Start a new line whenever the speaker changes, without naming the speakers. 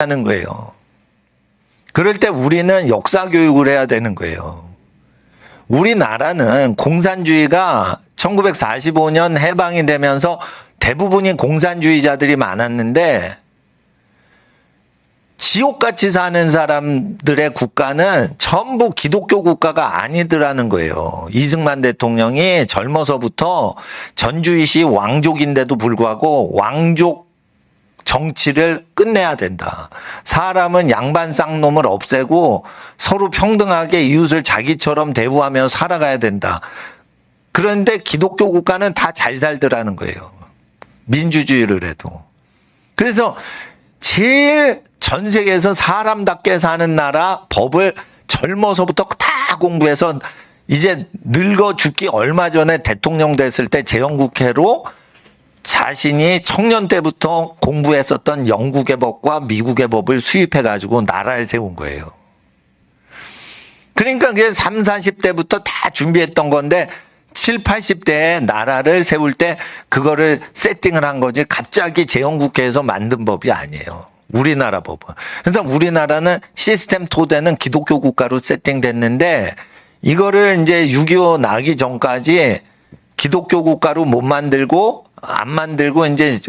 하는 거예요. 그럴 때 우리는 역사 교육을 해야 되는 거예요. 우리나라는 공산주의가 1945년 해방이 되면서 대부분이 공산주의자들이 많았는데 지옥같이 사는 사람들의 국가는 전부 기독교 국가가 아니더라는 거예요. 이승만 대통령이 젊어서부터 전주이시 왕족인데도 불구하고 왕족 정치를 끝내야 된다. 사람은 양반 쌍놈을 없애고 서로 평등하게 이웃을 자기처럼 대우하며 살아가야 된다. 그런데 기독교 국가는 다 잘 살더라는 거예요. 민주주의를 해도. 그래서 제일 전 세계에서 사람답게 사는 나라 법을 젊어서부터 다 공부해서 이제 늙어 죽기 얼마 전에 대통령 됐을 때 재헌국회로 자신이 청년 때부터 공부했었던 영국의 법과 미국의 법을 수입해 가지고 나라를 세운 거예요. 그러니까 그게 3, 40대부터 다 준비했던 건데 7, 80대에 나라를 세울 때 그거를 세팅을 한 거지 갑자기 재헌국회에서 만든 법이 아니에요. 우리나라 법은. 그래서 우리나라는 시스템 토대는 기독교 국가로 세팅됐는데 이거를 이제 6.25 나기 전까지 기독교 국가로 못 만들고 안 만들고 이제